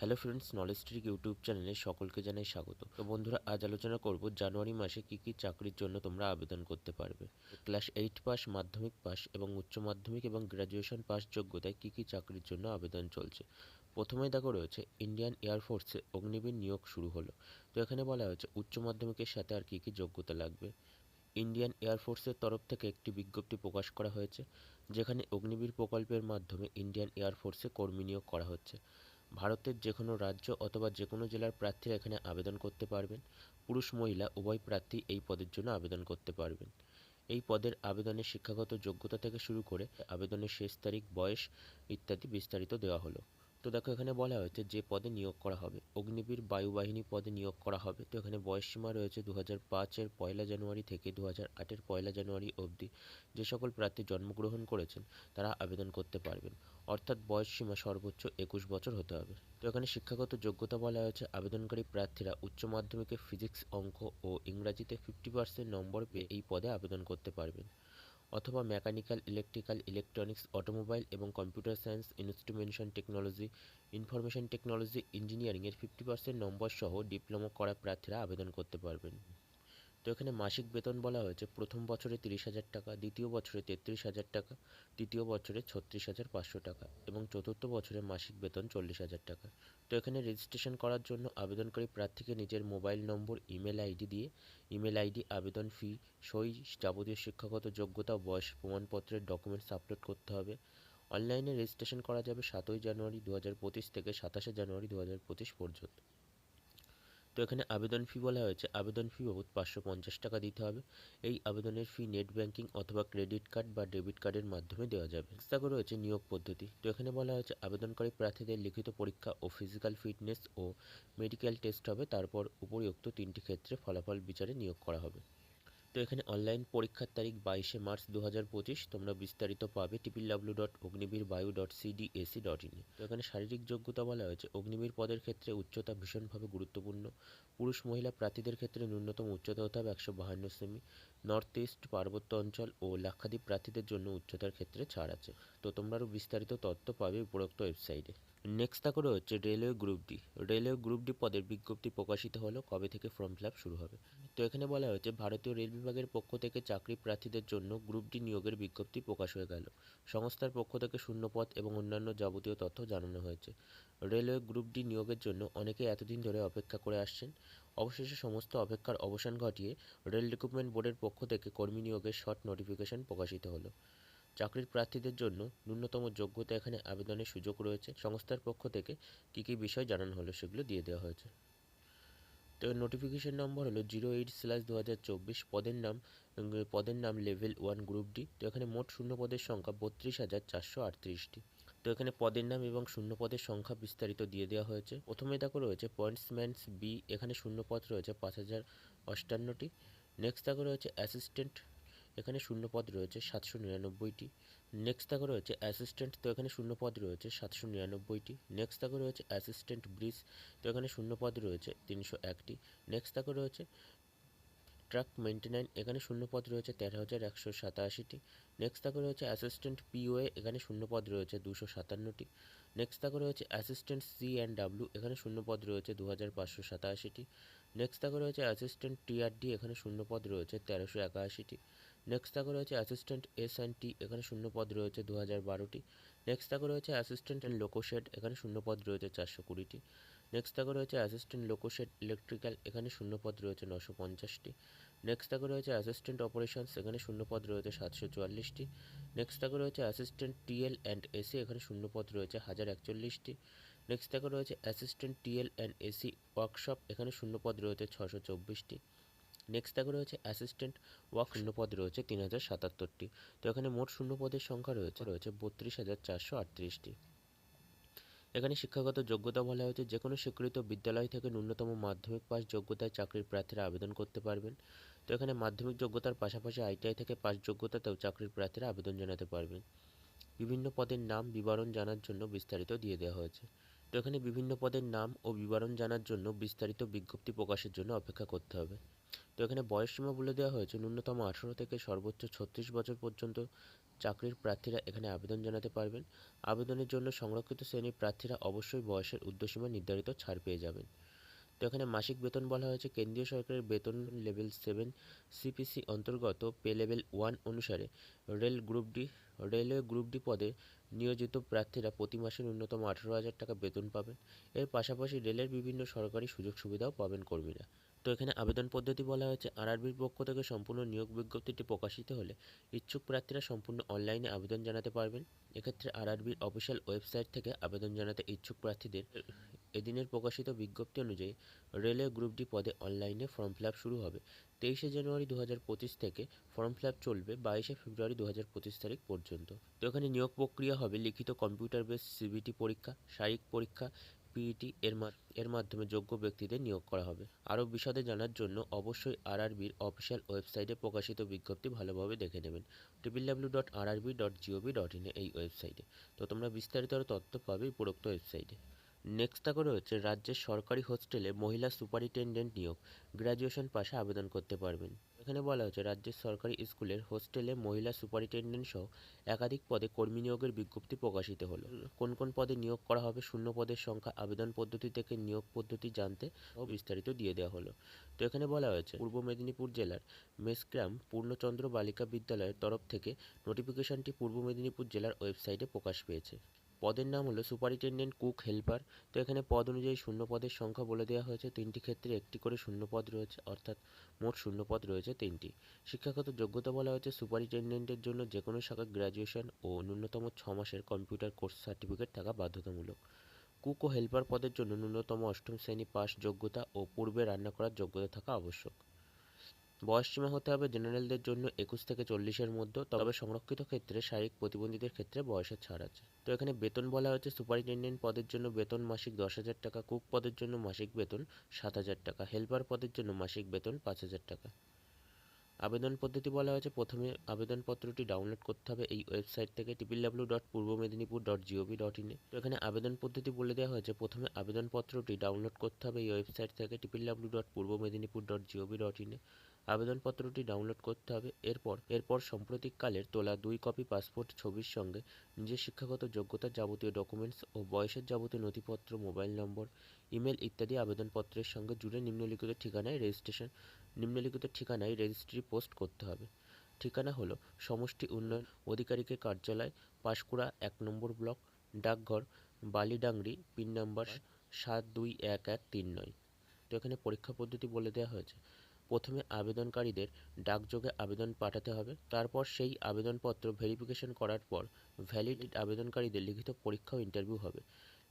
Hello friends knowledge trick YouTube চ্যানেলে সকলকে জানাই স্বাগত। তো বন্ধুরা, আজ আলোচনা করব জানুয়ারি মাসে কি কি চাকরির জন্য তোমরা আবেদন করতে পারবে। ক্লাস এইট পাস মাধ্যমিক পাস এবং উচ্চ মাধ্যমিক এবং গ্র্যাজুয়েশন পাস যোগ্যতায় কি কি চাকরির জন্য আবেদন চলছে। প্রথমেই দেখো রয়েছে ইন্ডিয়ান এয়ারফোর্সে অগ্নিবীর নিয়োগ শুরু হলো। তো এখানে বলা হয়েছে, উচ্চ মাধ্যমিকের সাথে আর কী কী যোগ্যতা লাগবে? ইন্ডিয়ান এয়ারফোর্সের তরফ থেকে একটি বিজ্ঞপ্তি প্রকাশ করা হয়েছে, যেখানে অগ্নিবীর প্রকল্পের মাধ্যমে ইন্ডিয়ান এয়ারফোর্সে কর্মী নিয়োগ করা হচ্ছে। ভারতের যে কোনো রাজ্য অথবা যে কোনো জেলার প্রার্থীরা এখানে আবেদন করতে পারবেন। পুরুষ, মহিলা, উভয় প্রার্থী এই পদের জন্য আবেদন করতে পারবেন। এই পদের আবেদনে শিক্ষাগত যোগ্যতা থেকে শুরু করে আবেদনের শেষ তারিখ, বয়স ইত্যাদি বিস্তারিত দেওয়া হলো। তো দেখো এখানে বলা হয়েছে যে পদে নিয়োগ করা হবে। অগ্নিবীর বায়ুবাহিনী পদে নিয়োগ করা হবে। তো এখানে বয়সসীমা রয়েছে দু হাজার পাঁচের পয়লা জানুয়ারি থেকে দু হাজার আটের পয়লা জানুয়ারি অবধি। যে সকল প্রার্থী জন্মগ্রহণ করেছেন, তারা আবেদন করতে পারবেন। অর্থাৎ বয়সসীমা সর্বোচ্চ একুশ বছর হতে হবে। তো এখানে শিক্ষাগত যোগ্যতা বলা হয়েছে, আবেদনকারী প্রার্থীরা উচ্চ মাধ্যমিকে ফিজিক্স, অঙ্ক ও ইংরাজিতে ফিফটি পার্সেন্ট নম্বর পেয়ে এই পদে আবেদন করতে পারবেন। অথবা মেকানিক্যাল, ইলেকট্রিক্যাল, ইলেকট্রনিক্স, অটোমোবাইল এবং computer science instrumentation technology, information technology, ইঞ্জিনিয়ারিংয়ের ফিফটি পার্সেন্ট নম্বর সহ ডিপ্লোমা করা প্রার্থীরা আবেদন করতে পারবেন। তো এখানে মাসিক বেতন বলা হয়েছে। প্রথম বছরে তিরিশ হাজার টাকা, দ্বিতীয় বছরে তেত্রিশ হাজার টাকা, তৃতীয় বছরে ছত্রিশ হাজার পাঁচশো টাকা এবং চতুর্থ বছরে মাসিক বেতন চল্লিশ হাজার টাকা। তো এখানে রেজিস্ট্রেশন করার জন্য আবেদনকারী প্রার্থীকে নিজের মোবাইল নম্বর ইমেল আইডি দিয়ে ইমেল আইডি আবেদন ফি সই যাবতীয় শিক্ষাগত যোগ্যতা বয়স প্রমাণপত্রের ডকুমেন্টস আপলোড করতে হবে। অনলাইনে রেজিস্ট্রেশন করা যাবে সাতই জানুয়ারি দু হাজার পঁচিশ থেকে সাতাশে জানুয়ারি দু হাজার পঁচিশ পর্যন্ত। তো এখানে আবেদন ফি বলা হয়েছে। আবেদন ফি বাবদ পাঁচশো পঞ্চাশ টাকা দিতে হবে। এই আবেদনের ফি নেট ব্যাংকিং অথবা ক্রেডিট কার্ড বা ডেবিট কার্ডের মাধ্যমে দেওয়া যাবে। তারপর রয়েছে নিয়োগ পদ্ধতি। তো এখানে বলা হয়েছে, আবেদনকারী প্রার্থীদের লিখিত পরীক্ষা ও ফিজিক্যাল ফিটনেস ও মেডিকেল টেস্ট হবে। তারপর উপরিউক্ত তিনটি ক্ষেত্রে ফলাফল বিচারে নিয়োগ করা হবে। তো এখানে অনলাইন পরীক্ষার তারিখ বাইশে মার্চ দু হাজার পঁচিশ, তোমরা বিস্তারিত পাবে টিপিল ডাব্লিউ ডট অগ্নিবীর বায়ু ডট সিডিএসি ডট ইন তো এখানে শারীরিক যোগ্যতা বলা হয়েছে। অগ্নিবীর পদের ক্ষেত্রে উচ্চতা ভীষণভাবে গুরুত্বপূর্ণ। পুরুষ মহিলা প্রার্থীদের ক্ষেত্রে ন্যূনতম উচ্চতা হতে হবে একশো বাহান্ন সেমি। নর্থ ইস্ট পার্বত্য অঞ্চল ও লাক্ষাদ্বীপ প্রার্থীদের জন্য উচ্চতার ক্ষেত্রে ছাড় আছে। তো তোমরা আরও বিস্তারিত তথ্য পাবে উপরোক্ত ওয়েবসাইটে। নেক্সট তারপরে হচ্ছে railway group D railway group D পদের বিজ্ঞপ্তি প্রকাশিত হলো কবে থেকে ফর্ম ফিল শুরু হবে। তো এখানে বলা হয়েছে, ভারতীয় রেল বিভাগের পক্ষ থেকে চাকরি প্রার্থীদের জন্য গ্রুপ ডি নিয়োগের বিজ্ঞপ্তি প্রকাশ হয়ে গেল। সংস্থার পক্ষ থেকে শূন্যপদ এবং অন্যান্য যাবতীয় তথ্য জানানো হয়েছে। রেলওয়ে গ্রুপ ডি নিয়োগের জন্য অনেকে এতদিন ধরে অপেক্ষা করে আসছেন। অবশেষে সমস্ত অপেক্ষার অবসান ঘটিয়ে রেল রিক্রুটমেন্ট বোর্ডের পক্ষ থেকে কর্মী নিয়োগের শর্ট নোটিফিকেশন প্রকাশিত হলো। চাকরির প্রার্থীদের জন্য ন্যূনতম যোগ্যতা এখানে আবেদনের সুযোগ রয়েছে। সংস্থার পক্ষ থেকে কী কী বিষয় জানানো হলো সেগুলো দিয়ে দেওয়া হয়েছে। তো নোটিফিকেশন নম্বর হলো জিরো এইট স্ল্যাশ দু হাজার চব্বিশ পদের নাম পদের নাম লেভেল ওয়ান গ্রুপ ডি তো এখানে মোট শূন্য পদের সংখ্যা বত্রিশ হাজার চারশো আটত্রিশটি। তো এখানে পদের নাম এবং শূন্য পদের সংখ্যা বিস্তারিত দিয়ে দেওয়া হয়েছে। প্রথমে দেখো রয়েছে পয়েন্টসম্যানস বি এখানে শূন্য পদ রয়েছে পাঁচ হাজার অষ্টান্নটি। নেক্সট দেখো রয়েছে অ্যাসিস্ট্যান্ট এখানে শূন্য পদ রয়েছে সাতশো নিরানব্বইটি। নেক্সট তাকে রয়েছে অ্যাসিস্ট্যান্ট তো এখানে শূন্য পদ রয়েছে সাতশো নিরানব্বইটি। নেক্সট তাকে রয়েছে অ্যাসিস্ট্যান্ট ব্রিজ তো এখানে শূন্য পদ রয়েছে তিনশো একটি। নেক্সট তাকে রয়েছে ট্রাক মেনটেন্যান্স এখানে শূন্য পদ রয়েছে তেরো হাজার একশো সাতাশিটি। নেক্সট তাকে রয়েছে অ্যাসিস্ট্যান্ট পিওএ এখানে শূন্য পদ রয়েছে দুশো সাতান্নটি। নেক্সট তাকে রয়েছে অ্যাসিস্ট্যান্ট সি অ্যান্ড ডাব্লিউ এখানে শূন্য পদ রয়েছে দু হাজার পাঁচশো সাতাশিটি। নেক্সট তাকে রয়েছে অ্যাসিস্ট্যান্ট টিআরডি এখানে শূন্য পদ রয়েছে তেরোশো একাশিটি। নেক্সট তাকে রয়েছে অ্যাসিস্ট্যান্ট এস অ্যান্ড টি এখানে শূন্য পদ রয়েছে দু হাজার বারোটি। নেক্সট তাকে রয়েছে অ্যাসিস্ট্যান্ট অ্যান্ড লোকোশেড এখানে শূন্য পদ রয়েছে চারশো কুড়িটি। নেক্সট তাকে রয়েছে অ্যাসিস্ট্যান্ট লোকোশেড ইলেকট্রিক্যাল এখানে শূন্য পদ রয়েছে নশো পঞ্চাশটি। নেক্সট তাকে রয়েছে অ্যাসিস্ট্যান্ট অপারেশনস এখানে শূন্য পদ রয়েছে সাতশো চুয়াল্লিশটি। নেক্সট তাকে রয়েছে অ্যাসিস্ট্যান্ট টিএল অ্যান্ড এসি এখানে শূন্য পদ রয়েছে হাজার একচল্লিশটি। নেক্সট তাকে রয়েছে assistant TL and AC workshop এখানে শূন্য পদ রয়েছে ছশো চব্বিশটি। নেক্সট দেখো রয়েছে অ্যাসিস্ট্যান্ট ওয়ার্ক শূন্য পদ রয়েছে তিন হাজার সাতাত্তরটি। তো এখানে মোট শূন্য পদের সংখ্যা রয়েছে রয়েছে বত্রিশ হাজার চারশো আটত্রিশটি। এখানে শিক্ষাগত যোগ্যতা বলা হয়েছে যে কোনো স্বীকৃত বিদ্যালয় থেকে ন্যূনতম মাধ্যমিক পাস যোগ্যতায় চাকরির প্রার্থীরা আবেদন করতে পারবেন। তো এখানে মাধ্যমিক যোগ্যতার পাশাপাশি আইটিআই থেকে পাস যোগ্যতাতেও চাকরির প্রার্থীরা আবেদন জানাতে পারবেন। বিভিন্ন পদের নাম বিবরণ জানার জন্য বিস্তারিত দিয়ে দেওয়া হয়েছে। তো এখানে বিভিন্ন পদের নাম ও বিবরণ জানার জন্য বিস্তারিত বিজ্ঞপ্তি প্রকাশের জন্য অপেক্ষা করতে হবে। তো এখানে বয়সসীমা বলে দেওয়া হয়েছে। ন্যূনতম আঠারো থেকে সর্বোচ্চ ছত্রিশ বছর পর্যন্ত চাকরির প্রার্থীরা এখানে আবেদন জানাতে পারবেন। আবেদনের জন্য সংরক্ষিত শ্রেণির প্রার্থীরা অবশ্যই বয়সের ঊর্ধ্বসীমা নির্ধারিত ছাড় পেয়ে যাবেন। তো এখানে মাসিক বেতন বলা হয়েছে। কেন্দ্রীয় সরকারের বেতন লেভেল সেভেন সিপিসি অন্তর্গত পে লেভেল ওয়ান অনুসারে rail group D, railway group D পদে নিয়োজিত প্রার্থীরা প্রতি মাসে ন্যূনতম আঠারো হাজার টাকা বেতন পাবেন। এর পাশাপাশি রেলের বিভিন্ন সরকারি সুযোগ সুবিধাও পাবেন কর্মীরা। তো এখানে আবেদন পদ্ধতি বলা হয়েছে। আরআরবির পক্ষ থেকে সম্পূর্ণ নিয়োগ বিজ্ঞপ্তিটি প্রকাশিত হলে ইচ্ছুক প্রার্থীরা সম্পূর্ণ অনলাইনে আবেদন জানাতে পারবেন। এক্ষেত্রে আরআরবির অফিসিয়াল ওয়েবসাইট থেকে আবেদন জানাতে ইচ্ছুক প্রার্থীদের এদিনের প্রকাশিত বিজ্ঞপ্তি অনুযায়ী রেলওয়ে গ্রুপ ডি পদে অনলাইনে ফর্ম ফিল শুরু হবে। তেইশে জানুয়ারি দু হাজার পঁচিশ থেকে ফর্ম ফিল চলবে বাইশে ফেব্রুয়ারি দু হাজার পঁচিশ তারিখ পর্যন্ত। তো এখানে নিয়োগ প্রক্রিয়া হবে লিখিত কম্পিউটার বেস সিবিটি পরীক্ষা, শারীরিক পরীক্ষা পিইটি এর এর মাধ্যমে যোগ্য ব্যক্তিদের নিয়োগ করা হবে। আরও বিশদে জানার জন্য অবশ্যই আরআরবির অফিসিয়াল ওয়েবসাইটে প্রকাশিত বিজ্ঞপ্তি ভালোভাবে দেখে নেবেন। Triple W dot RRB dot GOV dot in এই ওয়েবসাইটে। তো তোমরা বিস্তারিত তথ্য পাবে উপরোক্ত ওয়েবসাইটে। নেক্সট তাকে রয়েছে, রাজ্যের সরকারি হোস্টেলে মহিলা সুপারিনটেন্ডেন্ট নিয়োগ। গ্র্যাজুয়েশন পাশে আবেদন করতে পারবেন। এখানে বলা হয়েছে, রাজ্যের সরকারি স্কুলের হোস্টেলে মহিলা সুপারিনটেন্ডেন্ট সহ একাধিক পদে কর্মী নিয়োগের বিজ্ঞপ্তি প্রকাশিত হলো। কোন কোন পদে নিয়োগ করা হবে, শূন্য পদের সংখ্যা, আবেদন পদ্ধতি থেকে নিয়োগ পদ্ধতি জানতে ও বিস্তারিত দিয়ে দেওয়া হলো। তো এখানে বলা হয়েছে, পূর্ব মেদিনীপুর জেলার মেসগ্রাম পূর্ণচন্দ্র বালিকা বিদ্যালয়ের তরফ থেকে নোটিফিকেশনটি পূর্ব মেদিনীপুর জেলার ওয়েবসাইটে প্রকাশ পেয়েছে। পদের নাম হলো সুপারিনটেন্ডেন্ট কুক হেল্পার। তো এখানে পদ অনুযায়ী শূন্য পদের সংখ্যা বলে দেওয়া হয়েছে। তিনটি ক্ষেত্রে একটি করে শূন্য পদ রয়েছে, অর্থাৎ মোট শূন্য পদ রয়েছে তিনটি। শিক্ষাগত যোগ্যতা বলা হয়েছে সুপারিনটেন্ডেন্টের জন্য যে কোনো শাখা গ্র্যাজুয়েশন ও ন্যূনতম ছ মাসের কম্পিউটার কোর্স সার্টিফিকেট থাকা বাধ্যতামূলক। কুক ও হেল্পার পদের জন্য ন্যূনতম অষ্টম শ্রেণি পাস যোগ্যতা ও পূর্বে রান্না করার যোগ্যতা থাকা আবশ্যক। বয়সসীমা হতে হবে জেনারেলদের জন্য একুশ থেকে চল্লিশের মধ্যে, তবে সংরক্ষিত ক্ষেত্রে শারীরিক প্রতিবন্ধীদের ক্ষেত্রে বয়সের ছাড় আছে। তো এখানে বেতন বলা হয়েছে, সুপারিনটেন্ডেন্ট পদের জন্য বেতন মাসিক দশ হাজার টাকা, কুক পদের জন্য মাসিক বেতন সাত হাজার টাকা, হেল্পার পদের জন্য মাসিক বেতন পাঁচ হাজার টাকা। আবেদন পদ্ধতি বলা হয়েছে। প্রথমে আবেদনপত্রটি ডাউনলোড করতে হবে এই ওয়েবসাইট থেকে টিপিল ডাব্লিউ ডট পূর্ব মেদিনীপুর ডট জিওভি ডট ইনে তো এখানে আবেদন পদ্ধতি বলে দেওয়া হয়েছে। প্রথমে আবেদনপত্রটি ডাউনলোড করতে হবে এই ওয়েবসাইট থেকে টিপিল ডাব্লিউ ডট পূর্ব মেদিনীপুর ডট জিওভি ডট ইনে আবেদনপত্রটি ডাউনলোড করতে হবে। এরপর এরপর সাম্প্রতিককালের তোলা দুই কপি পাসপোর্ট ছবির সঙ্গে নিজের শিক্ষাগত যোগ্যতার যাবতীয় ডকুমেন্টস ও বয়সের যাবতীয় নথিপত্র মোবাইল নম্বর ইমেল ইত্যাদি আবেদনপত্রের সঙ্গে জুড়ে নিম্নলিখিত ঠিকানায় রেজিস্ট্রেশন নিম্নলিখিত ঠিকানায় রেজিস্ট্রি পোস্ট করতে হবে। ঠিকানা হলো সমষ্টি উন্নয়ন অধিকারিকের কার্যালয়, পাঁশকুড়া এক নম্বর ব্লক, ডাকঘর, বালিডাংরি, পিন নাম্বার সাত দুই এক এক তিন নয়। তো এখানে পরীক্ষা পদ্ধতি বলে দেওয়া হয়েছে। প্রথমে আবেদনকারীদের ডাকযোগে আবেদন পাঠাতে হবে। তারপর সেই আবেদনপত্র ভেরিফিকেশন করার পর ভ্যালিড আবেদনকারীদের লিখিত পরীক্ষা ও ইন্টারভিউ হবে।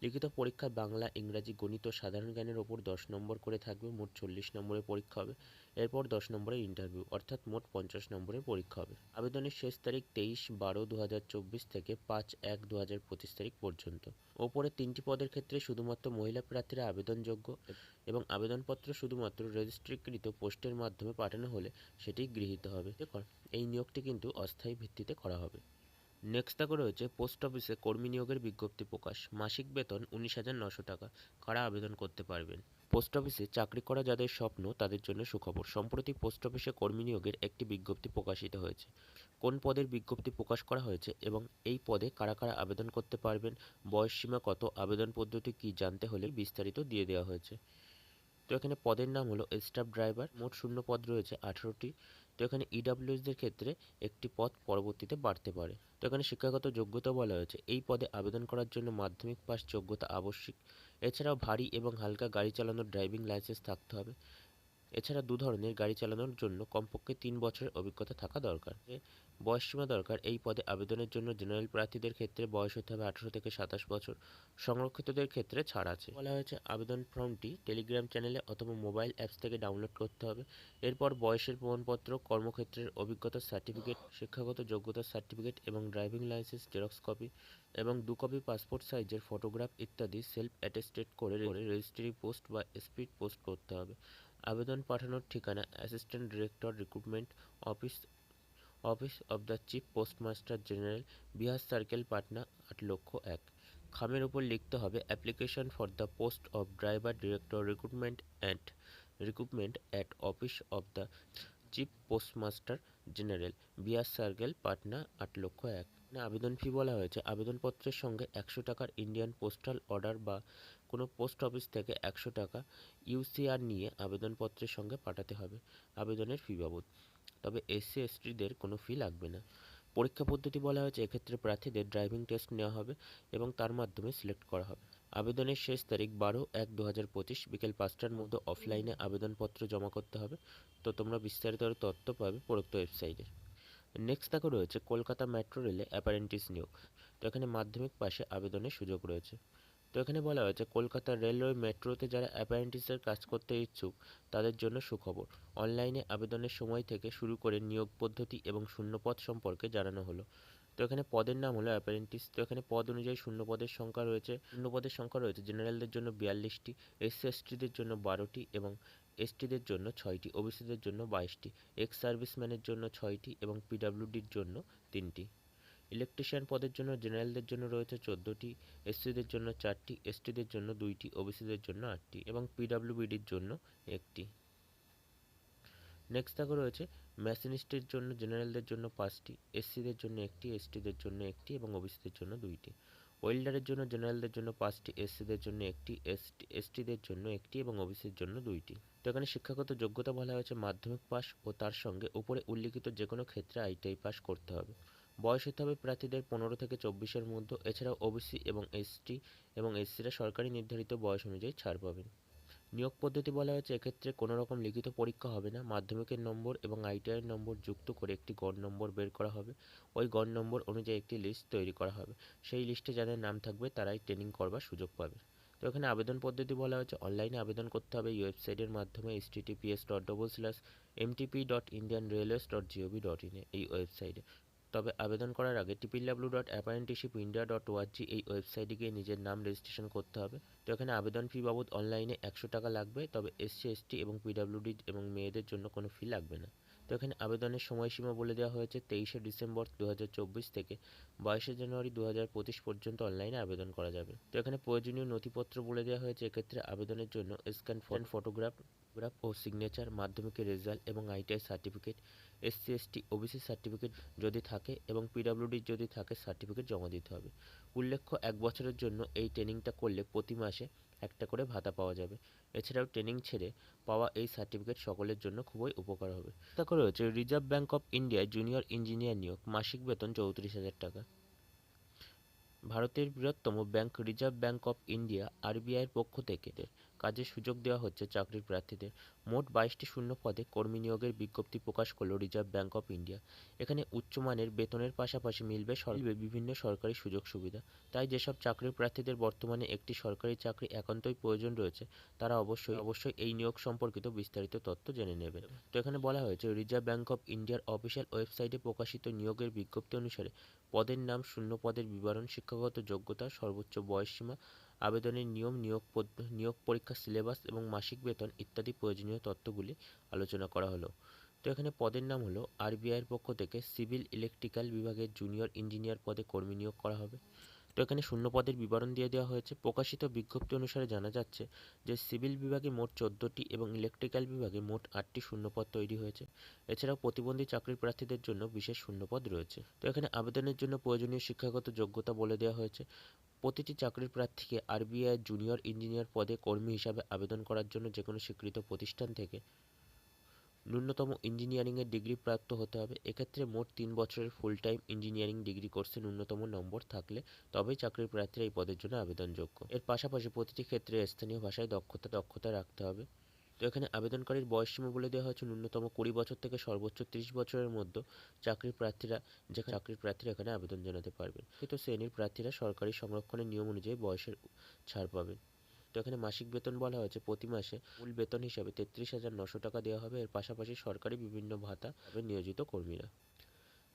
লিখিত পরীক্ষায় বাংলা, ইংরাজি, গণিত সাধারণ জ্ঞানের ওপর দশ নম্বর করে থাকবে। মোট চল্লিশ নম্বরের পরীক্ষা হবে। এরপর দশ নম্বরের ইন্টারভিউ অর্থাৎ মোট পঞ্চাশ নম্বরের পরীক্ষা হবে। আবেদনের শেষ তারিখ তেইশ বারো দু থেকে পাঁচ এক দু তারিখ পর্যন্ত। ওপরে তিনটি পদের ক্ষেত্রে শুধুমাত্র মহিলা প্রার্থীরা আবেদনযোগ্য এবং আবেদনপত্র শুধুমাত্র রেজিস্ট্রিকৃত পোস্টের মাধ্যমে পাঠানো হলে সেটি গৃহীত হবে। এই নিয়োগটি কিন্তু অস্থায়ী ভিত্তিতে করা হবে। নেক্সট তাকে রয়েছে পোস্ট অফিসে কর্মী নিয়োগের বিজ্ঞপ্তি প্রকাশ। মাসিক বেতন উনিশ হাজার নশো টাকা। কারা আবেদন করতে পারবেন? পোস্ট অফিসে চাকরি করা যাদের স্বপ্ন, তাদের জন্য সুখবর। সম্প্রতি পোস্ট অফিসে কর্মী নিয়োগের একটি বিজ্ঞপ্তি প্রকাশিত হয়েছে। কোন পদের বিজ্ঞপ্তি প্রকাশ করা হয়েছে এবং এই পদে কারা কারা আবেদন করতে পারবেন, বয়সসীমা কত, আবেদন পদ্ধতি কী জানতে হলে বিস্তারিত দিয়ে দেওয়া হয়েছে। তো এখানে পদের নাম হলো স্টাফ ড্রাইভার, মোট শূন্য পদ রয়েছে আঠারোটি। তো এখানে ইডাব্লিউএসদের ক্ষেত্রে একটি পদ পরবর্তীতে বাড়তে পারে। তো এখানে শিক্ষাগত যোগ্যতা বলা হয়েছে। এই পদে আবেদন করার জন্য মাধ্যমিক পাস যোগ্যতা আবশ্যিক। এছাড়াও ভারী এবং হালকা গাড়ি চালানোর ড্রাইভিং লাইসেন্স থাকতে হবে। এছাড়া দু ধরনের গাড়ি চালানোর জন্য কমপক্ষে তিন বছরের অভিজ্ঞতা থাকা দরকার। বয়সসীমা দরকার। এই পদে আবেদনের জন্য জেনারেল প্রার্থীদের ক্ষেত্রে বয়স হতে হবে আঠারো থেকে সাতাশ বছর। সংরক্ষিতদের ক্ষেত্রে ছাড় আছে। বলা হয়েছে আবেদন ফর্মটি টেলিগ্রাম চ্যানেলে অথবা মোবাইল অ্যাপস থেকে ডাউনলোড করতে হবে। এরপর বয়সের প্রমাণপত্র, কর্মক্ষেত্রের অভিজ্ঞতার সার্টিফিকেট, শিক্ষাগত যোগ্যতার সার্টিফিকেট এবং ড্রাইভিং লাইসেন্স জেরক্স কপি এবং দু কপি পাসপোর্ট সাইজের ফটোগ্রাফ ইত্যাদি সেলফ অ্যাটেস্টেড করে রেজিস্ট্রি পোস্ট বা স্পিড পোস্ট করতে হবে। আবেদন পাঠানোর ঠিকানা assistant director recruitment office office of the chief postmaster general Bihar circle Patna আট লক্ষ এক। খামের উপর লিখতে হবে application for the post of driver director recruitment and recruitment at office of the chief postmaster general Bihar circle Patna আট লক্ষ এক। এখানে আবেদন ফি বলা হয়েছে। আবেদনপত্রের সঙ্গে একশো টাকার ইন্ডিয়ান পোস্টাল অর্ডার বা কোনো পোস্ট অফিস থেকে একশো টাকা ইউসিআর নিয়ে আবেদনপত্রের সঙ্গে পাঠাতে হবে আবেদনের ফি বাবদ। তবে এসসি এসটিদের কোনো ফি লাগবে না। পরীক্ষা পদ্ধতি বলা হয়েছে, এক্ষেত্রে প্রার্থীদের ড্রাইভিং টেস্ট নেওয়া হবে এবং তার মাধ্যমে সিলেক্ট করা হবে। আবেদনের শেষ তারিখ বারো এক দু হাজার পঁচিশ, বিকেল পাঁচটার মধ্যে অফলাইনে আবেদনপত্র জমা করতে হবে। তো তোমরা বিস্তারিত তথ্য পাবে প্রদত্ত ওয়েবসাইটে। নেক্সট দেখো রয়েছে কলকাতা মেট্রো রেলে অ্যাপারেন্টিস নিয়োগ। তো এখানে মাধ্যমিক পাশে আবেদনের সুযোগ রয়েছে। তো এখানে বলা হয়েছে, কলকাতা রেলওয়ে মেট্রোতে যারা অ্যাপারেন্টিসের কাজ করতে ইচ্ছুক, তাদের জন্য সুখবর। অনলাইনে আবেদনের সময় থেকে শুরু করে নিয়োগ পদ্ধতি এবং শূন্যপদ সম্পর্কে জানানো হলো। তো এখানে পদের নাম হলো অ্যাপারেন্টিস তো এখানে পদ অনুযায়ী শূন্য পদের সংখ্যা রয়েছে। শূন্য পদের সংখ্যা রয়েছে জেনারেলদের জন্য বিয়াল্লিশটি এসসি এসটিদের জন্য বারোটি এবং এসটিদের জন্য ছয়টি, ওবিসিদের জন্য বাইশটি, এক্স সার্ভিসম্যানের জন্য ছয়টি এবং পিডাব্লিউডির জন্য তিনটি। ইলেকট্রিশিয়ান পদের জন্য জেনারেলদের জন্য রয়েছে চোদ্দোটি, এসসিদের জন্য চারটি, এসটিদের জন্য দুইটি, ওবিসিদের জন্য আটটি এবং পিডাব্লিউবিডির জন্য একটি। নেক্সট দেখো রয়েছে মেশিনিস্টের জন্য জেনারেলদের জন্য পাঁচটি, এসসিদের জন্য একটি, এসটিদের জন্য একটি এবং ওবিসিদের জন্য দুইটি। ওয়েল্ডারের জন্য, জেনারেলদের জন্য, পাঁচটি এসসিদের জন্য, একটি এসটি, এসটিদের জন্য একটি এবং ওবিসির জন্য দুইটি। তো এখানে শিক্ষাগত যোগ্যতা বলা হয়েছে মাধ্যমিক পাস ও তার সঙ্গে উপরে উল্লিখিত যে কোনো ক্ষেত্রে আইটিআই পাস করতে হবে। বয়স হতে হবে প্রার্থীদের পনেরো থেকে চব্বিশের মধ্যে। এছাড়াও ওবিসি এবং এসটি এবং এসসিরা সরকারি নির্ধারিত বয়স অনুযায়ী ছাড় পাবেন। নিয়োগ পদ্ধতি বলা হয়েছে, এক্ষেত্রে কোনো রকম লিখিত পরীক্ষা হবে না। মাধ্যমিকের নম্বর এবং আইটিআইয়ের নম্বর যুক্ত করে একটি গড় নম্বর বের করা হবে। ওই গড় নম্বর অনুযায়ী একটি লিস্ট তৈরি করা হবে। সেই লিস্টে যাদের নাম থাকবে, তারাই ট্রেনিং করবার সুযোগ পাবে। তো এখানে আবেদন পদ্ধতি বলা হয়েছে, অনলাইনে আবেদন করতে হবে। এই ওয়েবসাইটের মাধ্যমে H TTPS dot double slash MTP dot Indian railways dot GOV dot ইনে এই ওয়েবসাইটে। তবে আবেদন করার আগে TPW dot apprenticeship India dot ORG এই ওয়েবসাইটে গিয়ে নিজের নাম রেজিস্ট্রেশন করতে হবে। তো এখানে আবেদন ফি বাবদ অনলাইনে একশো টাকা লাগবে, তবে এসসি এসটি এবং পিডাব্লিউডি এবং মেয়েদের জন্য কোনো ফি লাগবে না। তো এখানে আবেদনের সময়সীমা বলে দেওয়া হয়েছে তেইশে ডিসেম্বর দু হাজার চব্বিশ থেকে বাইশে জানুয়ারি দু হাজার পঁচিশ পর্যন্ত অনলাইনে আবেদন করা যাবে। তো এখানে প্রয়োজনীয় নথিপত্র বলে দেওয়া হয়েছে এক্ষেত্রে আবেদনের জন্য স্ক্যান ফোন ফটোগ্রাফ গ্রাফ ও সিগনেচার মাধ্যমিকের রেজাল্ট এবং ITI certificate SC ST OBC certificate যদি থাকে এবং পিডাব্লিউডির যদি থাকে সার্টিফিকেট জমা দিতে হবে। উল্লেখ্য এক বছরের জন্য এই ট্রেনিংটা করলে প্রতি মাসে একটা করে ভাতা পাওয়া যাবে। এছাড়াও ট্রেনিং ছেড়ে পাওয়া এই সার্টিফিকেট সকলের জন্য খুবই উপকার হবে। তা করে হচ্ছে রিজার্ভ ব্যাঙ্ক অফ ইন্ডিয়ায় জুনিয়র ইঞ্জিনিয়ার নিয়োগ, মাসিক বেতন চৌত্রিশ হাজার টাকা। ভারতের বৃহত্তম bank reserve bank of India আরবিআইয়ের পক্ষ থেকে কাজের সুযোগ দেওয়া হচ্ছে চাকরির প্রার্থীদের। মোট বাইশটি শূন্য পদে কর্মী নিয়োগের বিজ্ঞপ্তি প্রকাশ করল রিজার্ভ ব্যাঙ্ক অফ ইন্ডিয়া। এখানে উচ্চমানের বেতনের পাশাপাশি মিলবে মিলবে বিভিন্ন সরকারি সুযোগ সুবিধা। তাই যেসব চাকরির প্রার্থীদের বর্তমানে একটি সরকারি চাকরি একান্তই প্রয়োজন রয়েছে তারা অবশ্যই অবশ্যই এই নিয়োগ সম্পর্কিত বিস্তারিত তথ্য জেনে নেবে। তো এখানে বলা হয়েছে রিজার্ভ ব্যাঙ্ক অফ ইন্ডিয়ার অফিসিয়াল ওয়েবসাইটে প্রকাশিত নিয়োগের বিজ্ঞপ্তি অনুসারে পদের নাম শূন্য পদের বিবরণ শিক্ষাগত যোগ্যতা সর্বোচ্চ বয়সসীমা আবেদনের নিয়ম, নিয়োগ নিয়োগ পরীক্ষা, সিলেবাস এবং মাসিক বেতন ইত্যাদি প্রয়োজনীয় তথ্যগুলি আলোচনা করা হলো। তো এখানে পদের নাম হলো আরবিআইয়ের পক্ষ থেকে সিভিল ইলেকট্রিক্যাল বিভাগের জুনিয়র ইঞ্জিনিয়ার পদে কর্মী নিয়োগ করা হবে। তো এখানে শূন্য পদের বিবরণ দিয়ে দেওয়া হয়েছে। প্রকাশিত বিজ্ঞপ্তি অনুসারে জানা যাচ্ছে যে সিভিল বিভাগে মোট চোদ্দোটি এবং ইলেকট্রিক্যাল বিভাগে মোট আটটি শূন্যপদ তৈরি হয়েছে। এছাড়াও প্রতিবন্ধী চাকরির প্রার্থীদের জন্য বিশেষ শূন্যপদ রয়েছে। তো এখানে আবেদনের জন্য প্রয়োজনীয় শিক্ষাগত যোগ্যতা বলে দেওয়া হয়েছে। প্রতিটি চাকরির প্রার্থীকে আরবিআই জুনিয়র ইঞ্জিনিয়ার পদে কর্মী হিসাবে আবেদন করার জন্য যে কোনো স্বীকৃত প্রতিষ্ঠান থেকে ন্যূনতম ইঞ্জিনিয়ারিংয়ের ডিগ্রি প্রাপ্ত হতে হবে। এক্ষেত্রে মোট তিন বছরের ফুল টাইম ইঞ্জিনিয়ারিং ডিগ্রি কোর্সে ন্যূনতম নম্বর থাকলে তবেই চাকরির প্রার্থীরা এই পদের জন্য আবেদনযোগ্য। এর পাশাপাশি প্রতিটি ক্ষেত্রে স্থানীয় ভাষায় দক্ষতা দক্ষতা রাখতে হবে। তো এখানে আবেদনকারীর বয়সসীমা বলে দেওয়া হয়েছে ন্যূনতম কুড়ি বছর থেকে সর্বোচ্চ তিরিশ বছরের মধ্যে চাকরির প্রার্থীরা যেখানে চাকরির প্রার্থীরা এখানে আবেদন জানাতে পারবেন। কিন্তু শ্রেণির প্রার্থীরা সরকারি সংরক্ষণের নিয়ম অনুযায়ী বয়সের ছাড় পাবেন। তো এখানে মাসিক বেতন বলা হয়েছে, প্রতি মাসে মূল বেতন হিসাবে তেত্রিশ হাজার নশো টাকা দেওয়া হবে। এর পাশাপাশি সরকারি বিভিন্ন ভাতা নিয়োজিত কর্মীরা।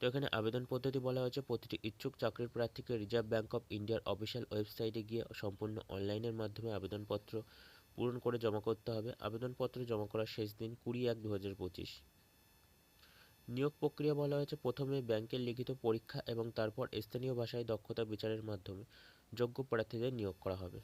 তো এখানে আবেদন পদ্ধতি বলা হয়েছে, প্রতিটি ইচ্ছুক চাকরির প্রার্থীকে রিজার্ভ ব্যাঙ্ক অফ ইন্ডিয়ার অফিসিয়াল ওয়েবসাইটে গিয়ে সম্পূর্ণ অনলাইনের মাধ্যমে আবেদনপত্র পূরণ করে জমা করতে হবে। আবেদনপত্র জমা করার শেষ দিন কুড়ি এক দু হাজার পঁচিশ। নিয়োগ প্রক্রিয়া বলা হয়েছে প্রথমে ব্যাংকের লিখিত পরীক্ষা এবং তারপর স্থানীয় ভাষায় দক্ষতা বিচারের মাধ্যমে যোগ্য প্রার্থীদের নিয়োগ করা হবে।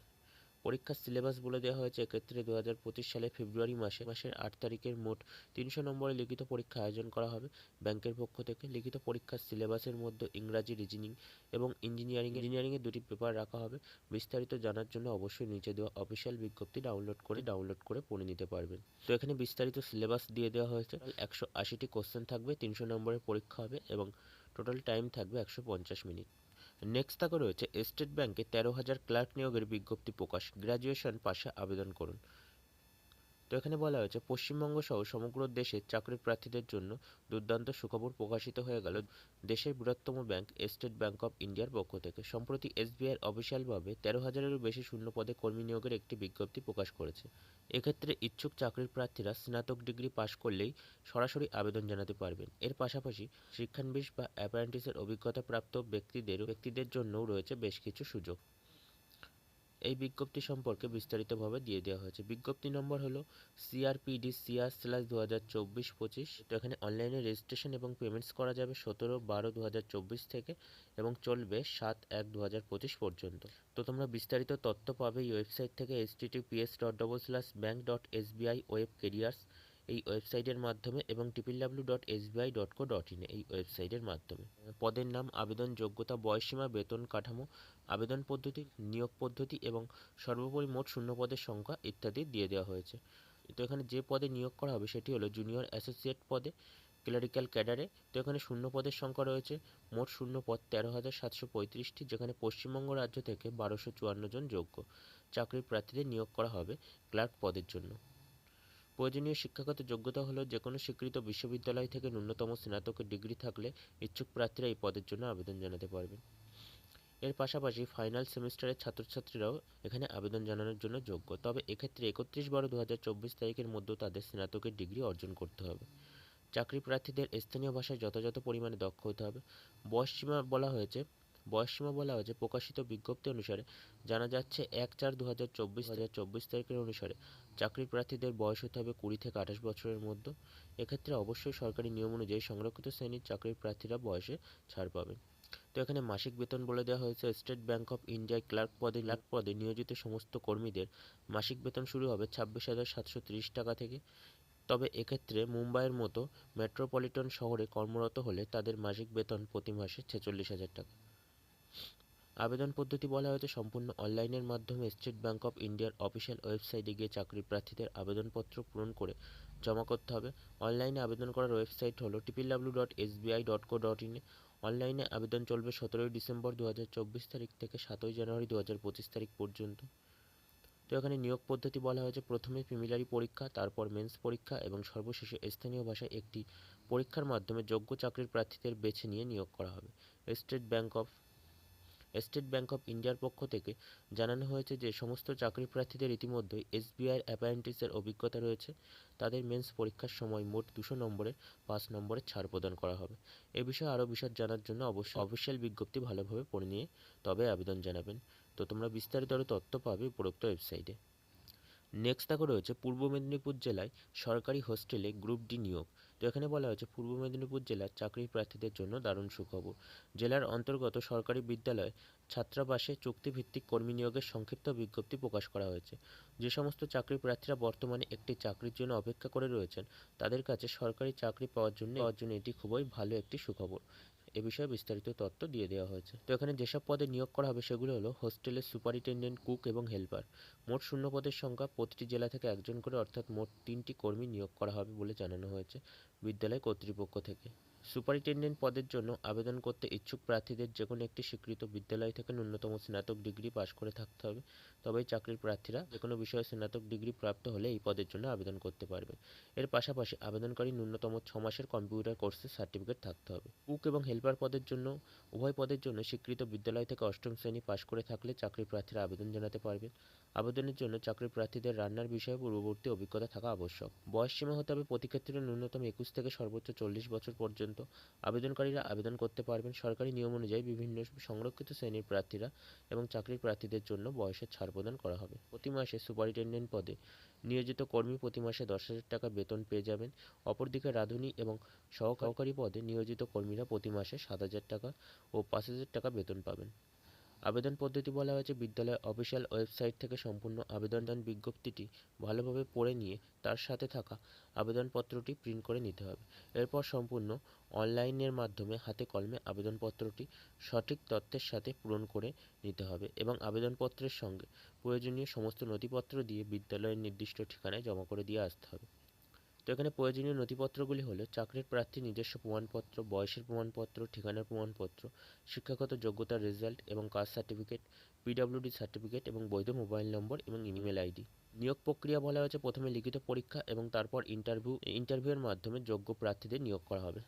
পরীক্ষার সিলেবাস বলে দেওয়া হয়েছে, এক্ষেত্রে দু হাজার পঁচিশ সালে ফেব্রুয়ারি মাসে, মাসের আট তারিখের মোট তিনশো নম্বরে লিখিত পরীক্ষা আয়োজন করা হবে। ব্যাংকের পক্ষ থেকে লিখিত পরীক্ষার সিলেবাসের মধ্যে ইংরাজি রিজনিং এবং ইঞ্জিনিয়ারিং ইঞ্জিনিয়ারিংয়ের দুটি পেপার রাখা হবে। বিস্তারিত জানার জন্য অবশ্যই নিচে দেওয়া অফিসিয়াল বিজ্ঞপ্তি ডাউনলোড করে ডাউনলোড করে পড়ে নিতে পারবেন। তো এখানে বিস্তারিত সিলেবাস দিয়ে দেওয়া হয়েছে। একশো আশিটি কোশ্চেন থাকবে, তিনশো নম্বরের পরীক্ষা হবে এবং টোটাল টাইম থাকবে একশো পঞ্চাশ মিনিট। নেক্সট তাকে রয়েছে স্টেট ব্যাংকে তেরো হাজার ক্লার্ক নিয়োগের বিজ্ঞপ্তি প্রকাশ। গ্র্যাজুয়েশন পাশে আবেদন করুন। তো এখানে বলা হয়েছে পশ্চিমবঙ্গ সহ সমগ্র দেশের চাকরির প্রার্থীদের জন্য দুর্দান্ত সুখবর প্রকাশিত হয়ে গেল দেশের বৃহত্তম ব্যাংক স্টেট ব্যাংক অফ ইন্ডিয়ার পক্ষ থেকে। সম্প্রতি এসবিআই অফিসিয়ালভাবে তেরো হাজারেরও বেশি শূন্য পদে কর্মী নিয়োগের একটি বিজ্ঞপ্তি প্রকাশ করেছে। এক্ষেত্রে ইচ্ছুক চাকরির প্রার্থীরা স্নাতক ডিগ্রি পাশ করলেই সরাসরি আবেদন জানাতে পারবেন। এর পাশাপাশি শিক্ষানবিশ বা অ্যাপ্রেন্টিসের অভিজ্ঞতাপ্রাপ্ত ব্যক্তিদের ব্যক্তিদের জন্যও রয়েছে বেশ কিছু সুযোগ। এই বিজ্ঞপ্তি সম্পর্কে বিস্তারিতভাবে দিয়ে দেওয়া হয়েছে। বিজ্ঞপ্তি নম্বর হলো সিআরপিডি সিআর স্ল্যাশ দু হাজার চব্বিশ পঁচিশ। তো এখানে অনলাইনে রেজিস্ট্রেশন এবং পেমেন্টস করা যাবে সতেরো বারো দু হাজার চব্বিশ থেকে এবং চলবে সাত এক দু হাজার পঁচিশ পর্যন্ত। তো তোমরা বিস্তারিত তথ্য পাবে এই ওয়েবসাইট থেকে HTTPS dot double slash bank dot SBI web careers এই ওয়েবসাইটের মাধ্যমে এবং triple W dot SBI dot co dot in এই ওয়েবসাইটের মাধ্যমে। পদের নাম, আবেদন যোগ্যতা বয়সীমা বেতন কাঠামো, আবেদন পদ্ধতি, নিয়োগ পদ্ধতি এবং সর্বোপরি মোট শূন্য পদের সংখ্যা ইত্যাদি দিয়ে দেওয়া হয়েছে। তো এখানে যে পদে নিয়োগ করা হবে সেটি হলো জুনিয়র অ্যাসোসিয়েট পদে ক্লারিক্যাল ক্যাডারে তো এখানে শূন্য পদের সংখ্যা রয়েছে। মোট শূন্য পদ তেরো হাজার সাতশো পঁয়ত্রিশটি, যেখানে পশ্চিমবঙ্গ রাজ্য থেকে বারোশো চুয়ান্ন জন যোগ্য। চাকরির প্রার্থীদের নিয়োগ করা হবে ক্লার্ক পদের জন্য। প্রয়োজনীয় শিক্ষাগত যোগ্যতা হলো যে কোনো স্বীকৃত বিশ্ববিদ্যালয় থেকে ন্যূনতম স্নাতকের ডিগ্রি থাকলে ইচ্ছুক প্রার্থীরা এই পদের জন্য আবেদন জানাতে পারবেন। এর পাশাপাশি ফাইনাল সেমিস্টারের ছাত্রছাত্রীরাও এখানে আবেদন জানানোর জন্য যোগ্য। তবে এক্ষেত্রে একত্রিশ বারো দু তারিখের মধ্যে তাদের স্নাতকের ডিগ্রি অর্জন করতে হবে। চাকরি প্রার্থীদের স্থানীয় ভাষায় যথাযথ পরিমাণে দক্ষ হতে হবে। বয়সসীমা বলা হয়েছে বয়সসীমা বলা হয়েছে প্রকাশিত বিজ্ঞপ্তি অনুসারে জানা যাচ্ছে এক চার দু হাজার চব্বিশ হাজার চব্বিশ তারিখের অনুসারে চাকরি প্রার্থীদের বয়স হতে হবে কুড়ি থেকে আঠাশ বছরের মধ্যে। এক্ষেত্রে অবশ্যই সরকারি নিয়ম অনুযায়ী সংরক্ষিত শ্রেণির চাকরির প্রার্থীরা বয়সে ছাড় পাবেন। তো এখানে মাসিক বেতন বলে দেওয়া হয়েছে, স্টেট ব্যাংক অফ ইন্ডিয়ায় ক্লার্ক পদে ক্লার্ক পদে নিয়োজিত সমস্ত কর্মীদের মাসিক বেতন শুরু হবে ছাব্বিশ হাজার সাতশো তিরিশ টাকা থেকে। তবে এক্ষেত্রে মুম্বাইয়ের মতো মেট্রোপলিটন শহরে কর্মরত হলে তাদের মাসিক বেতন প্রতি মাসে ছেচল্লিশ হাজার টাকা। আবেদন পদ্ধতি বলা হয়েছে, সম্পূর্ণ অনলাইনের মাধ্যমে স্টেট ব্যাংক অফ ইন্ডিয়ার অফিসিয়াল ওয়েবসাইটে গিয়ে চাকরি প্রার্থীদের আবেদনপত্র পূরণ করে জমা করতে হবে। অনলাইনে আবেদন করার ওয়েবসাইট হলো triple W dot SBI dot co dot ইনে অনলাইনে আবেদন চলবে সতেরোই ডিসেম্বর দু হাজার চব্বিশ তারিখ থেকে সাতই জানুয়ারি দু হাজার পঁচিশ তারিখ পর্যন্ত। তো এখানে নিয়োগ পদ্ধতি বলা হয়েছে, প্রথমে প্রিমিলারি পরীক্ষা, তারপর মেন্স পরীক্ষা এবং সর্বশেষে স্থানীয় ভাষায় একটি পরীক্ষার মাধ্যমে যোগ্য চাকরির প্রার্থীদের বেছে নিয়ে নিয়োগ করা হবে। State bank of state bank of ইন্ডিয়ার পক্ষ থেকে জানানো হয়েছে যে সমস্ত চাকরি প্রার্থীদের ইতিমধ্যেই এসবিআই অ্যাপ্রেন্টিসের অভিজ্ঞতা রয়েছে। তাদের মেন্স পরীক্ষার সময় মোট দুশো নম্বরের পাঁচ নম্বরের ছাড় প্রদান করা হবে। এ বিষয়ে আরও বিশদ জানার জন্য অবশ্যই অফিসিয়াল বিজ্ঞপ্তি ভালোভাবে পড়ে নিয়ে তবে আবেদন জানাবেন। তো তোমরা বিস্তারিত আরও তথ্য পাবে উপরোক্ত ওয়েবসাইটে। নেক্সট দেখো রয়েছে পূর্ব মেদিনীপুর জেলায় সরকারি হোস্টেলে গ্রুপ ডি নিয়োগ। তো এখানে বলা হয়েছে, পূর্ব মেদিনীপুর জেলার চাকরি প্রার্থীদের জন্য দারুণ সুখবর। জেলার অন্তর্গত সরকারি বিদ্যালয়ে ছাত্রাবাসে চুক্তিভিত্তিক কর্মী নিয়োগের সংক্ষিপ্ত বিজ্ঞপ্তি প্রকাশ করা হয়েছে। যে সমস্ত চাকরি প্রার্থীরা বর্তমানে একটি চাকরির জন্য অপেক্ষা করে রয়েছেন, তাদের কাছে সরকারি চাকরি পাওয়ার জন্য পাওয়ার জন্য এটি খুবই ভালো একটি সুখবর। এ বিষয়ে বিস্তারিত তথ্য দিয়ে দেওয়া হয়েছে। তো এখানে যেসব পদে নিয়োগ করা হবে সেগুলো হলো, হোস্টেলের সুপারিনটেন্ডেন্ট, কুক এবং হেল্পার। মোট শূন্য পদের সংখ্যা প্রতিটি জেলা থেকে একজন করে, অর্থাৎ মোট তিনটি কর্মী নিয়োগ করা হবে বলে জানানো হয়েছে। বিদ্যালয় কর্তৃপক্ষ থেকে। সুপারিনটেন্ডেন্ট পদের জন্য আবেদন করতে ইচ্ছুক প্রার্থীদের যে কোনো একটি স্বীকৃত বিদ্যালয় থেকে ন্যূনতম স্নাতক ডিগ্রি পাশ করে থাকতে হবে। তবেই চাকরির প্রার্থীরা যে কোনো বিষয়ে স্নাতক ডিগ্রি প্রাপ্ত হলে এই পদের জন্য আবেদন করতে পারবেন। এর পাশাপাশি আবেদনকারী ন্যূনতম ছ মাসের কম্পিউটার কোর্সের সার্টিফিকেট থাকতে হবে। কুক এবং হেল্পার পদের জন্য, উভয় পদের জন্য স্বীকৃত বিদ্যালয় থেকে অষ্টম শ্রেণি পাশ করে থাকলে চাকরি প্রার্থীরা আবেদন জানাতে পারবেন। আবেদনের জন্য চাকরি প্রার্থীদের রান্নার বিষয়ে পূর্ববর্তী অভিজ্ঞতা থাকা আবশ্যক। বয়স সীমা হতে হবে প্রতি ক্ষেত্রে ন্যূনতম একুশ থেকে সর্বোচ্চ চল্লিশ বছর পর্যন্ত। আবেদনকারীরা আবেদন করতে পারবেন সরকারি নিয়ম অনুযায়ী বিভিন্ন সংরক্ষিত শ্রেণির প্রার্থীরা এবং চাকরির প্রার্থীদের জন্য বয়সের ছাড় প্রদান করা হবে। প্রতি মাসে সুপারিনটেন্ডেন্ট পদে নিয়োজিত কর্মী প্রতি মাসে দশ হাজার টাকা বেতন পেয়ে যাবেন। অপরদিকে রাঁধুনি এবং সহকারী পদে নিয়োজিত কর্মীরা প্রতি মাসে সাত হাজার টাকা ও পাঁচ হাজার টাকা বেতন পাবেন। আবেদন পদ্ধতি বলা হয়েছে, বিদ্যালয়ের অফিসিয়াল ওয়েবসাইট থেকে সম্পূর্ণ আবেদনদান বিজ্ঞপ্তিটি ভালোভাবে পড়ে নিয়ে তার সাথে থাকা আবেদনপত্রটি প্রিন্ট করে নিতে হবে। এরপর সম্পূর্ণ অনলাইনের মাধ্যমে হাতে কলমে আবেদনপত্রটি সঠিক তথ্যের সাথে পূরণ করে নিতে হবে এবং আবেদনপত্রের সঙ্গে প্রয়োজনীয় সমস্ত নথিপত্র দিয়ে বিদ্যালয়ের নির্দিষ্ট ঠিকানায় জমা করে দিয়ে আসতে হবে। তো এখানে প্রয়োজনীয় নথিপত্রগুলি হলো চাকরির প্রার্থীর নিজস্ব প্রমাণপত্র, বয়সের প্রমাণপত্র, ঠিকানার প্রমাণপত্র, শিক্ষাগত যোগ্যতার রেজাল্ট এবং কাস্ট সার্টিফিকেট পিডাব্লিউডি সার্টিফিকেট এবং বৈধ মোবাইল নম্বর এবং ইমেল আইডি নিয়োগ প্রক্রিয়া বলা হয়েছে প্রথমে লিখিত পরীক্ষা এবং তারপর ইন্টারভিউ ইন্টারভিউয়ের মাধ্যমে যোগ্য প্রার্থীদের নিয়োগ করা হবে।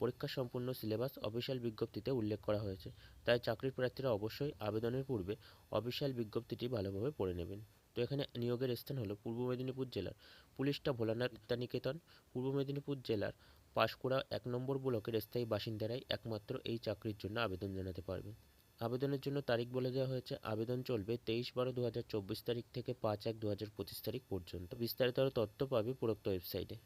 পরীক্ষা সম্পূর্ণ সিলেবাস অফিসিয়াল বিজ্ঞপ্তিতে উল্লেখ করা হয়েছে, তাই চাকরির প্রার্থীরা অবশ্যই আবেদনের পূর্বে অফিসিয়াল বিজ্ঞপ্তিটি ভালোভাবে পড়ে নেবেন। তো এখানে নিয়োগের স্থান হলো পূর্ব মেদিনীপুর জেলার পুলিশটা ভোলানাথ নিকেতন পূর্ব মেদিনীপুর জেলার পাঁশকুড়া এক নম্বর ব্লকের স্থায়ী বাসিন্দারাই একমাত্র এই চাকরির জন্য আবেদন জানাতে পারবে। আবেদনের জন্য তারিখ বলে দেওয়া হয়েছে। আবেদন চলবে তেইশ বারো দু তারিখ থেকে পাঁচ এক দু তারিখ পর্যন্ত। বিস্তারিত তথ্য পাবে পুরোক্ত ওয়েবসাইটে।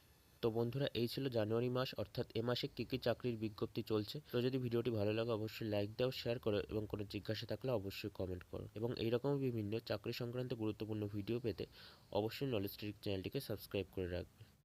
তো বন্ধুরা, এই ছিল জানুয়ারি মাস, অর্থাৎ এ মাসে কী কী চাকরির বিজ্ঞপ্তি চলছে। তো যদি ভিডিওটি ভালো লাগে, অবশ্যই লাইক দাও শেয়ার করো এবং কোনো জিজ্ঞাসা থাকলে অবশ্যই কমেন্ট করো। এবং এইরকম বিভিন্ন চাকরি সংক্রান্ত গুরুত্বপূর্ণ ভিডিও পেতে অবশ্যই নলেজ ট্রিক চ্যানেলটিকে সাবস্ক্রাইব করে রাখবে